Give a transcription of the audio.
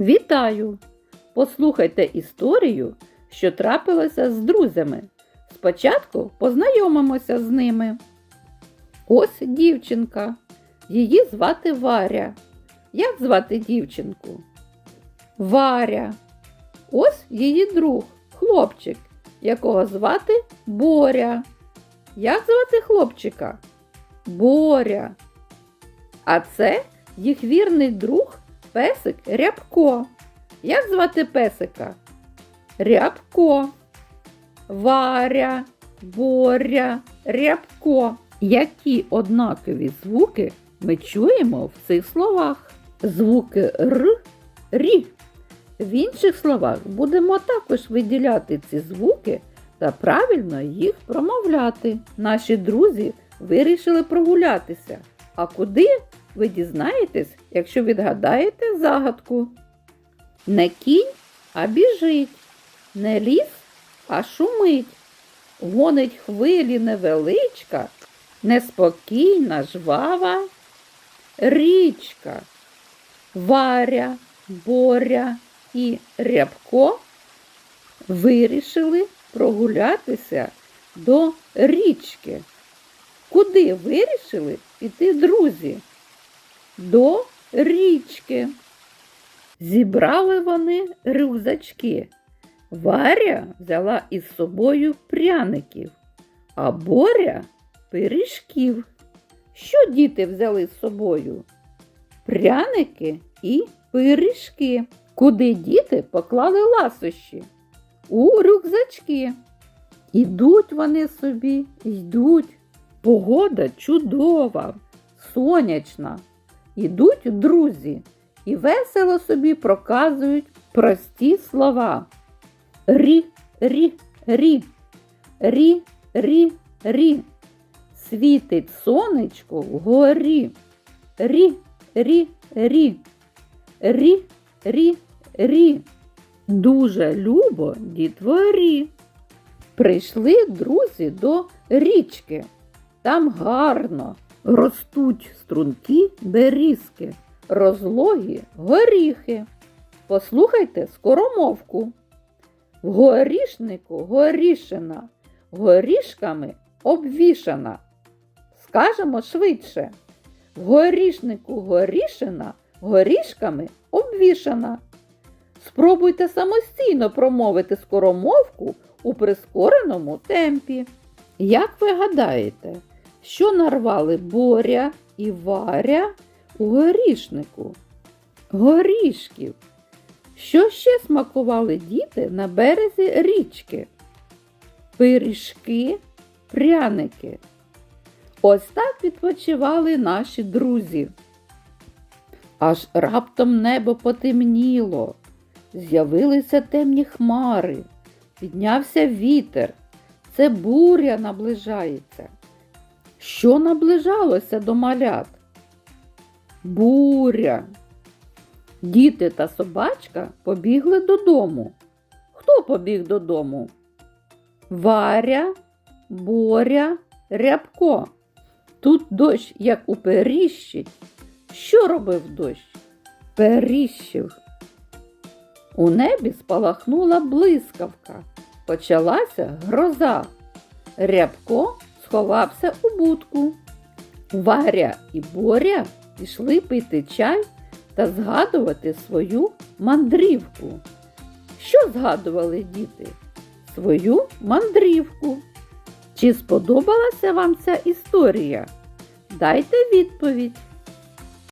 Вітаю! Послухайте історію, що трапилася з друзями. Спочатку познайомимося з ними. Ось дівчинка. Її звати Варя. Як звати дівчинку? Варя. Ось її друг, хлопчик, якого звати Боря. Як звати хлопчика? Боря. А це їх вірний друг песик Рябко. Як звати песика? Рябко. Варя, Боря, Рябко. Які однакові звуки ми чуємо в цих словах? Звуки Р, Рі. В інших словах будемо також виділяти ці звуки та правильно їх промовляти. Наші друзі вирішили прогулятися. А куди ви дізнаєтесь, якщо відгадаєте загадку? Не кінь, а біжить, не ліс, а шумить. Гонить хвилі невеличка, неспокійна, жвава річка. Варя, Боря і Рябко вирішили прогулятися до річки. Куди вирішили піти друзі? До річки. Зібрали вони рюкзачки. Варя взяла із собою пряників, а Боря пиріжків. Що діти взяли з собою? Пряники і пиріжки. Куди діти поклали ласощі? У рюкзачки. Ідуть вони собі, йдуть. Погода чудова, сонячна. Ідуть друзі і весело собі проказують прості слова. Рі, рі, рі, рі, рі, рі. Світить сонечко вгорі. Рі, рі, рі. Рі, рі, рі. Дуже любо дітворі. Прийшли друзі до річки. Там гарно ростуть струнки берізки, розлогі горіхи. Послухайте скоромовку. В горішнику горішина, горішками обвішана. Скажемо швидше. В горішнику горішина, горішками обвішана. Спробуйте самостійно промовити скоромовку у прискореному темпі. Як ви гадаєте, що нарвали Боря і Варя у горішнику? Горішків. Що ще смакували діти на березі річки? Пиріжки, пряники. Ось так відпочивали наші друзі. Аж раптом небо потемніло, з'явилися темні хмари, піднявся вітер. Це буря наближається. Що наближалося до малят? Буря. Діти та собачка побігли додому. Хто побіг додому? Варя, Боря, Рябко. Тут дощ, як у періщить. Що робив дощ? Періщив. У небі спалахнула блискавка. Почалася гроза. Рябко сховався у будку. Варя і Боря пішли пити чай та згадувати свою мандрівку. Що згадували діти? Свою мандрівку. Чи сподобалася вам ця історія? Дайте відповідь.